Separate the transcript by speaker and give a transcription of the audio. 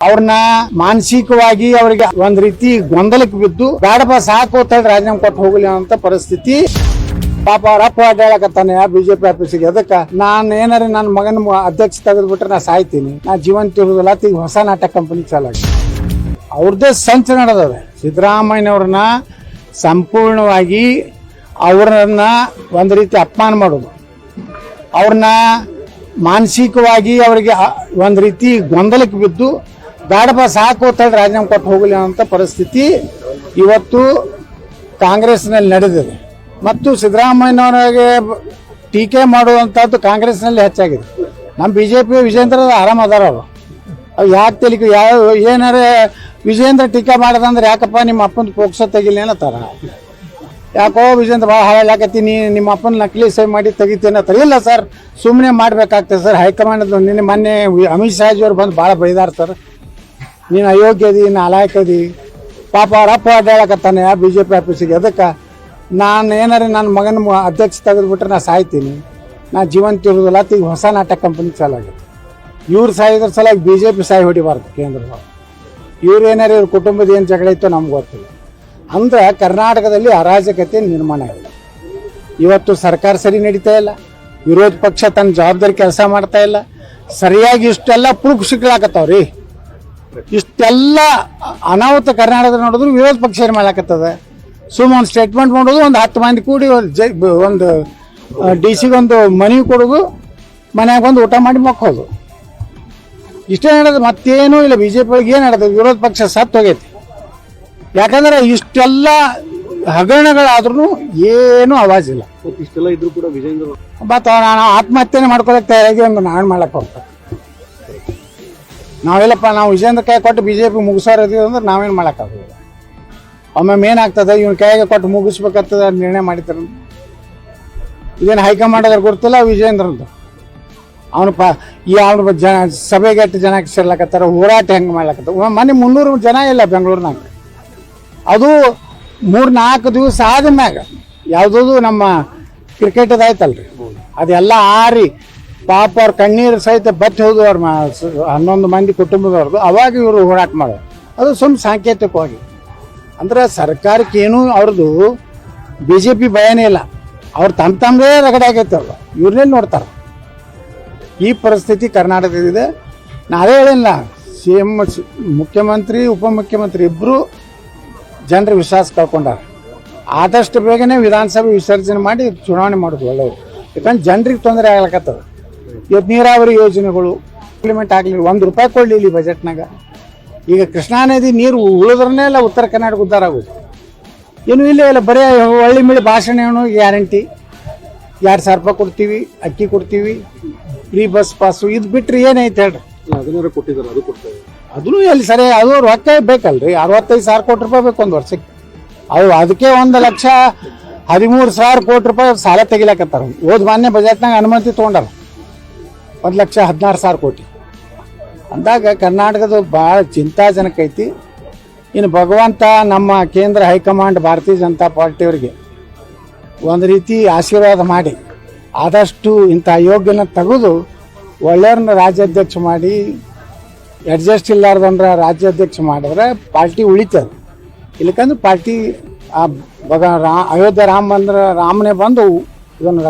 Speaker 1: ಅವ್ರನ್ನ ಮಾನಸಿಕವಾಗಿ ಅವರಿಗೆ ಒಂದ್ ರೀತಿ ಗೊಂದಲಕ್ಕೆ ಬಿದ್ದು ಬೇಡಪ್ಪ ಸಾಕು ಅಂತೇಳಿ ರಾಜೀನಾಮೆ ಕೊಟ್ಟು ಹೋಗಲಿ ಅಂತ ಪರಿಸ್ಥಿತಿ. ಪಾಪ ಅವ್ರ ಅಪ್ಪ ಅಡ್ಡಾಡಕತ್ತಾನೆ ಬಿಜೆಪಿ ಆಫೀಸಿಗೆ ಅದಕ್ಕ ನಾನು ಏನಾರ ನನ್ನ ಮಗನ ಅಧ್ಯಕ್ಷ ತೆಗೆದ್ಬಿಟ್ರೆ ನಾ ಸಾಯ್ತೀನಿ. ನಾ ಜೀವಂತ ತಿಳಿದಿಲ್ಲ ಈಗ ಹೊಸ ನಾಟಕ ಕಂಪನಿ ಚಾಲಾಗಿ ಅವ್ರದ್ದೇ ಸಂಚು ನಡೆದದ ಸಿದ್ದರಾಮಯ್ಯವ್ರನ್ನ ಸಂಪೂರ್ಣವಾಗಿ ಅವ್ರನ್ನ ಒಂದು ರೀತಿ ಅಪಮಾನ ಮಾಡೋದು. ಅವ್ರನ್ನ ಮಾನಸಿಕವಾಗಿ ಅವರಿಗೆ ಒಂದು ರೀತಿ ಗೊಂದಲಕ್ಕೆ ಬಿದ್ದು ಬೇಡಪ್ಪ ಸಾಕು ಅಂತೇಳಿ ರಾಜೀನಾಮೆ ಕೊಟ್ಟು ಹೋಗಲಿ ಅಂತ ಪರಿಸ್ಥಿತಿ ಇವತ್ತು ಕಾಂಗ್ರೆಸ್ನಲ್ಲಿ ನಡೆದಿದೆ. ಮತ್ತು ಸಿದ್ದರಾಮಯ್ಯನವರಿಗೆ ಟೀಕೆ ಮಾಡುವಂಥದ್ದು ಕಾಂಗ್ರೆಸ್ನಲ್ಲಿ ಹೆಚ್ಚಾಗಿದೆ. ನಮ್ಮ ಬಿ ಜೆ ಪಿ ವಿಜೇಂದ್ರ ಆರಾಮ ಅದಾರ ಅವರು ಅವು ಯಾಕೆ ತೆಲಿಕೆ ಯಾವ, ಏನಾರೇ ವಿಜೇಂದ್ರ ಟೀಕೆ ಮಾಡದಂದ್ರೆ ಯಾಕಪ್ಪ ನಿಮ್ಮ ಅಪ್ಪನ ಪೋಕ್ಸೋ ತೆಗಿಲಿ ಅನ್ನತ್ತಾರ ಯಾಕೋ ವಿಜೇಂದ್ರ ಭಾಳ ಹಾಳಾಕತ್ತೀನಿ ನಿಮ್ಮ ಅಪ್ಪನ ನಕಲಿ ಸೇವ್ ಮಾಡಿ ತೆಗಿತೀನಿ ಅಂತಾರೆ ಇಲ್ಲ ಸರ್ ಸುಮ್ಮನೆ ಮಾಡಬೇಕಾಗ್ತದೆ ಸರ್. ಹೈಕಮಾಂಡ್ ನಿನ್ನೆ ಮೊನ್ನೆ ಅಮಿತ್ ಶಾಜಿ ಅವ್ರು ಬಂದು ಭಾಳ ಬೈದಾರ ಸರ್. ನೀನು ಅಯೋಗ್ಯದಿ ನಾಲಾಯಕದಿ ಪಾಪ ಅವ್ರ ಅಪ್ಪ ಅಡ್ಡಾಡಕತ್ತಾನೆ ಬಿ ಜೆ ಪಿ ಆಫೀಸಿಗೆ ಅದಕ್ಕೆ ನಾನು ಏನಾರ ನನ್ನ ಮಗನ ಅಧ್ಯಕ್ಷ ತೆಗೆದುಬಿಟ್ರೆ ನಾ ಸಾಯ್ತೀನಿ. ನಾ ಜೀವಂತ ಇರೋದಿಲ್ಲ ಈಗ ಹೊಸ ನಾಟಕ ಕಂಪನಿ ಚಾಲಾಗಿದೆ ಇವ್ರು ಸಾಯಿದ್ರ ಸಲುವಾಗಿ ಬಿ ಜೆ ಪಿ ಸಾಯಿ ಹೊಡಿಬಾರ್ದು ಕೇಂದ್ರದವ್ರು ಇವ್ರು ಏನಾರ ಇವ್ರ ಕುಟುಂಬದ ಏನು ಜಗಳ ಇತ್ತು ನಮ್ಗೆ ಗೊತ್ತಿಲ್ಲ. ಅಂದ್ರೆ ಕರ್ನಾಟಕದಲ್ಲಿ ಅರಾಜಕತೆ ನಿರ್ಮಾಣ ಇಲ್ಲ ಇವತ್ತು ಸರ್ಕಾರ ಸರಿ ನಡೀತಾ ಇಲ್ಲ. ವಿರೋಧ ಪಕ್ಷ ತನ್ನ ಜವಾಬ್ದಾರಿ ಕೆಲಸ ಮಾಡ್ತಾ ಇಲ್ಲ. ಸರಿಯಾಗಿ ಇಷ್ಟೆಲ್ಲ ಪ್ರೂಫ್ ಸಿಗ್ಲಾಕತ್ತಾವ್ರಿ ಇಷ್ಟೆಲ್ಲ ಅನಾಹುತ ಕರ್ನಾಟಕದ ನೋಡಿದ್ರು ವಿರೋಧ ಪಕ್ಷ ಏನು ಮಾಡಾಕತ್ತದ ಸುಮ್ಮ ಒಂದು ಸ್ಟೇಟ್ಮೆಂಟ್ ಮಾಡೋದು ಒಂದು ಹತ್ತು ಮಂದಿ ಕೂಡಿ ಒಂದು ಒಂದು ಡಿ ಸಿಗೆ ಒಂದು ಮನವಿ ಕೊಡೋದು ಮನ್ಯಾಗ ಬಂದು ಊಟ ಮಾಡಿ ಮಕ್ಕೋದು. ಇಷ್ಟೇ ನಡೆದು ಮತ್ತೇನು ಇಲ್ಲ ಬಿ ಜೆ ಪಿ ಒಳಗೆ ಏನು ನಡೆದು ವಿರೋಧ ಪಕ್ಷ ಸತ್ತು ಹೋಗೈತಿ. ಯಾಕಂದ್ರೆ ಇಷ್ಟೆಲ್ಲ ಹಗರಣಗಳಾದ್ರೂ ಏನು ಅವಾಜಿಲ್ಲ
Speaker 2: ಮತ್ತೆ ಇಷ್ಟೆಲ್ಲ ಇದ್ರು ಕೂಡ ವಿಜೇಂದ್ರ
Speaker 1: ಮತ್ತು ನಾನು ಆತ್ಮಹತ್ಯೆನೇ ಮಾಡ್ಕೊಳಕ್ ತಯಾರಾಗಿ ಒಂದು ನಾನು ಮಾಡಕ್ ಹೋಗ್ತಾರೆ ನಾವೆಲ್ಲಪ್ಪ, ನಾವು ವಿಜೇಂದ್ರ ಕೈ ಕೊಟ್ಟು ಬಿ ಜೆ ಪಿ ಮುಗಿಸೋರು ಇದೀವಿ ಅಂದ್ರೆ ನಾವೇನು ಮಾಡೋಕ್ಕಾಗೋದಿಲ್ಲ. ಒಮ್ಮೊಮ್ಮೆ ಏನಾಗ್ತದೆ ಇವ್ನ ಕೈಗೆ ಕೊಟ್ಟು ಮುಗಿಸ್ಬೇಕಾಗ್ತದೆ ನಿರ್ಣಯ ಮಾಡಿದ್ರು. ಇದೇನು ಹೈಕಮಾಂಡ್ ಅದ್ರ ಗೊತ್ತಿಲ್ಲ ವಿಜೇಂದ್ರಂದು ಅವನು ಪ, ಈ ಅವನು ಜನ, ಸಭೆಗೆ ಎಷ್ಟು ಜನಕ್ಕೆ ಸೇರ್ಲಾಕತ್ತಾರ, ಹೋರಾಟ ಹೆಂಗೆ ಮಾಡ್ಲಾಕತ್ತ ಮನೆ ಮುನ್ನೂರು ಜನ ಇಲ್ಲ ಬೆಂಗಳೂರಿನಾಗ ಅದು ಮೂರು ನಾಲ್ಕು ದಿವಸ ಆದ್ಮ್ಯಾಗ, ಯಾವುದದು ನಮ್ಮ ಕ್ರಿಕೆಟದಾಯ್ತಲ್ರಿ ಅದೆಲ್ಲ ಆರಿ ಪಾಪ ಅವ್ರ ಕಣ್ಣೀರು ಸಹಿತ ಬತ್ತಿ ಹೋದ್ರು ಅವ್ರ ಹನ್ನೊಂದು ಮಂದಿ ಕುಟುಂಬದವ್ರದ್ದು ಅವಾಗ ಇವರು ಹೋರಾಟ ಮಾಡೋದು ಅದು ಸುಮ್ಮ ಸಾಂಕೇತಿಕವಾಗಿ. ಅಂದ್ರೆ ಸರ್ಕಾರಕ್ಕೆ ಏನೂ ಅವ್ರದ್ದು ಬಿ ಜೆ ಪಿ ಭಯನೇ ಇಲ್ಲ. ಅವ್ರು ತಮ್ಮ ತಮ್ಮದೇ ರಗಡೆ ಆಗೈತೆ ಅವ್ರು. ಇವ್ರನ್ನೇ ನೋಡ್ತಾರೆ. ಈ ಪರಿಸ್ಥಿತಿ ಕರ್ನಾಟಕದಿದೆ ನಾವೇ ಹೇಳಿಲ್ಲ ಸಿ ಎಂ ಮುಖ್ಯಮಂತ್ರಿ, ಉಪಮುಖ್ಯಮಂತ್ರಿ ಇಬ್ಬರು ಜನರ ವಿಶ್ವಾಸ ಕಳ್ಕೊಂಡಾರ. ಆದಷ್ಟು ಬೇಗನೆ ವಿಧಾನಸಭೆ ವಿಸರ್ಜನೆ ಮಾಡಿ ಚುನಾವಣೆ ಮಾಡೋದು ಒಳ್ಳೆಯದು ಯಾಕಂದ್ರೆ ಜನರಿಗೆ ತೊಂದರೆ ಆಗ್ಲಕತ್ತದ. ಇವತ್ತು ನೀರಾವರಿ ಯೋಜನೆಗಳು ಇಂಪ್ಲಿಮೆಂಟ್ ಆಗಲಿಲ್ಲ. ಒಂದು ರೂಪಾಯಿ ಕೊಡಲಿಲ್ಲ ಈ ಬಜೆಟ್ನಾಗ ಈಗ ಕೃಷ್ಣಾ ನದಿ ನೀರು ಉಳಿದ್ರನ್ನೇ ಇಲ್ಲ ಉತ್ತರ ಕರ್ನಾಟಕ ಉದ್ಧಾರ ಆಗೋದು ಏನು ಇಲ್ಲ ಇಲ್ಲ ಬರೀ ಹಳ್ಳಿ ಮೇಲೆ ಭಾಷಣ ಏನು ಗ್ಯಾರಂಟಿ ಎರಡು ಸಾವಿರ ರೂಪಾಯಿ ಕೊಡ್ತೀವಿ ಅಕ್ಕಿ ಕೊಡ್ತೀವಿ ಫ್ರೀ ಬಸ್ ಪಾಸು ಇದು ಬಿಟ್ಟರೆ ಏನೈತೆ ಹೇಳ್ರಿ?
Speaker 2: ಕೊಟ್ಟಿದ್ದಾರೆ ಅದು ಕೊಡ್ತಾರೆ.
Speaker 1: ಅದೂ ಎಲ್ಲಿ ಸರಿ ಅದು ರೊಕ್ಕ ಬೇಕಲ್ರಿ. ಅರವತ್ತೈದು ಸಾವಿರ ಕೋಟಿ ರೂಪಾಯಿ ಬೇಕು ಒಂದು ವರ್ಷಕ್ಕೆ. ಅದು ಅದಕ್ಕೆ ಒಂದು ಲಕ್ಷ ಹದಿಮೂರು ಸಾವಿರ ಕೋಟಿ ರೂಪಾಯಿ ಸಾಲ ತೆಗಿಲಕತ್ತಾರ. ಹೋದ್ ಮಾನ್ಯ ಬಜೆಟ್ನಾಗ ಅನುಮತಿ ತೊಗೊಂಡಾರ. ಒಂದು ಲಕ್ಷ ಹದಿನಾರು ಸಾವಿರ ಕೋಟಿ. ಅಂದಾಗ ಕರ್ನಾಟಕದ ಭಾಳ ಚಿಂತಾಜನಕ ಐತಿ. ಇನ್ನು ಭಗವಂತ ನಮ್ಮ ಕೇಂದ್ರ ಹೈಕಮಾಂಡ್ ಭಾರತೀಯ ಜನತಾ ಪಾರ್ಟಿಯವರಿಗೆ ಒಂದು ರೀತಿ ಆಶೀರ್ವಾದ ಮಾಡಿ, ಆದಷ್ಟು ಇಂಥ ಅಯೋಗ್ಯನ ತೆಗೆದು ಒಳ್ಳೆಯವ್ರನ್ನ ರಾಜ್ಯಾಧ್ಯಕ್ಷ ಮಾಡಿ ಅಡ್ಜಸ್ಟ್ ಇಲ್ಲಾರ್ದಂದ್ರೆ ರಾಜ್ಯಾಧ್ಯಕ್ಷ ಮಾಡಿದ್ರೆ ಪಾರ್ಟಿ ಉಳಿತದೆ. ಇಲ್ಲಕಂದ್ರೆ ಪಾರ್ಟಿ ಆ ಭಗ ರಾ, ಅಯೋಧ್ಯೆ ರಾಮ ಅಂದ್ರೆ ರಾಮನೇ ಬಂದು ಇದನ್ನು